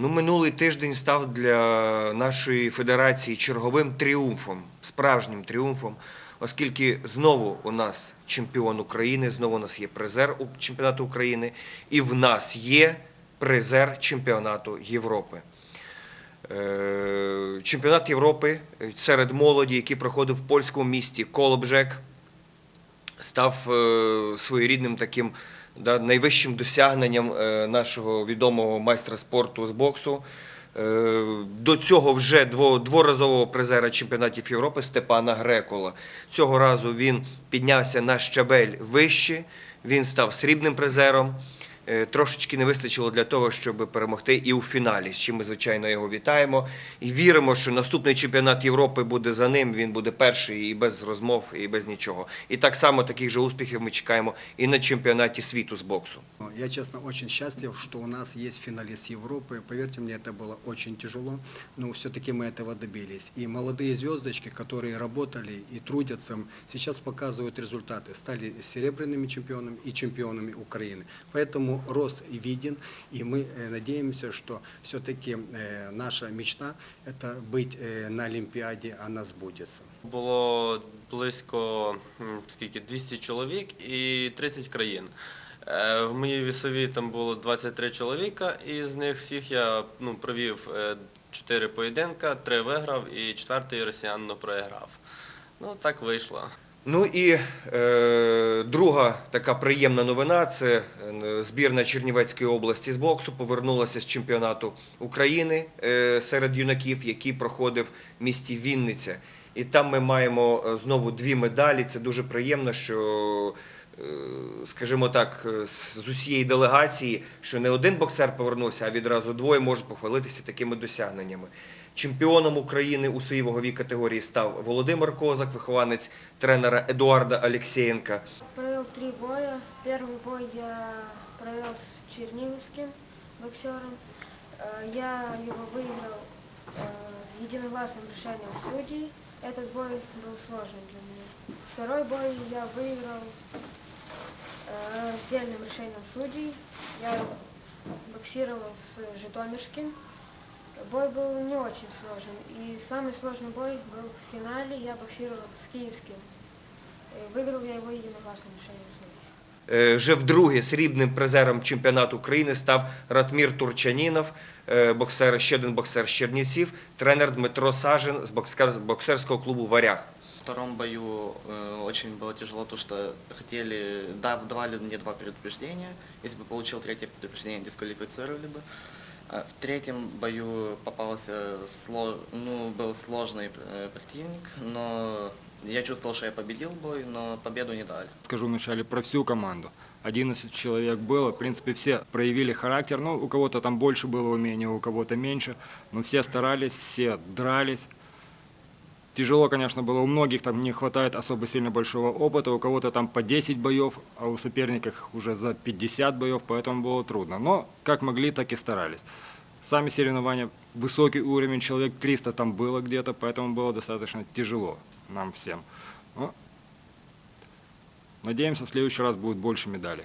Ну, минулий тиждень став для нашої федерації черговим тріумфом, справжнім тріумфом, оскільки знову у нас чемпіон України, знову у нас є призер чемпіонату України, і в нас є призер чемпіонату Європи. Е, Чемпіонат Європи серед молоді, який проходив в польському місті Колобжек, став е, своєрідним таким найвищим досягненням е, нашого відомого майстра спорту з боксу. Е, До цього вже дво- дворазового призера чемпіонатів Європи Степана Грекола. Цього разу він піднявся на щабель вище, він став срібним призером. Е, Трошечки не вистачило для того, щоб перемогти і у фіналі, з чим ми, звичайно, його вітаємо. І віримо, що наступний чемпіонат Європи буде за ним. Він буде перший і без розмов, і без нічого. І так само таких же успіхів ми чекаємо і на чемпіонаті світу з боксу. Я, честно, очень счастлив, что у нас есть финалист Европы. Поверьте мне, это было очень тяжело, но все-таки мы этого добились. И молодые звездочки, которые работали и трудятся, сейчас показывают результаты. Стали серебряными чемпионами и чемпионами Украины. Поэтому рост виден, и мы э, надеемся, что все-таки э, наша мечта – это быть э, на Олимпиаде, она сбудется. Було близько м, скільки 200 чоловік і 30 країн. Е, В моїй вісовій там було 23 чоловіка, і з них всіх я ну, провів 4 поєдинка, 3 виграв і четвертий росіянно проіграв. Ну так вийшло. Ну і е, друга така приємна новина це е, збірна Чернівецької області з боксу повернулася з чемпіонату України е, серед юнаків, який проходив в місті Вінниця. І там ми маємо е, знову дві медалі. Це дуже приємно, що, скажімо так, е, з з усієї делегації, що не один боксер повернувся, а відразу двоє можуть похвалитися такими досягненнями. Чемпіоном України у своїй ваговій категорії став Володимир Козак, вихованець тренера Едуарда Алєксєєнка. Провел три боя. Первый бой я провел с черниговским боксером. Э, Я его выиграл э, единогласным решением судей. Этот бой был сложный для меня. Второй бой я выиграл э, раздельным решением судей. Я боксировал с Житомирским. Бой был не очень сложный. И самый сложный бой был в финале. Я боксировал с Киевским. Э, Выиграл я его единогласным решением судей. Е, Вже вдруге срібним призером чемпіонату України став Ратмір Турчанінов, е, боксер, ще один боксер з Чернівців, тренер Дмитро Сажин з боксер- з боксерського клубу Варяг. Втором бою э, очень было тяжело, то что хотели, да, давали мне два предупреждения. Если бы получил третье предупреждение, дисквалифицировали бы. А В третьем бою попался, сло- ну, был сложный э, противник, но я чувствовал, что я победил бой, но победу не дали. Скажу вначале про всю команду. 11 человек было, в принципе, все проявили характер. Ну, у кого-то там больше было умения, у кого-то меньше. Но все старались, все дрались. Тяжело, конечно, было. У многих там не хватает особо сильно большого опыта. У кого-то там по 10 боев, а у соперников уже за 50 боев, поэтому было трудно. Но как могли, так и старались. Сами соревнования, высокий уровень, человек 300 там было где-то, поэтому было достаточно тяжело нам всем. Но Надеемся, в следующий раз будет больше медалей.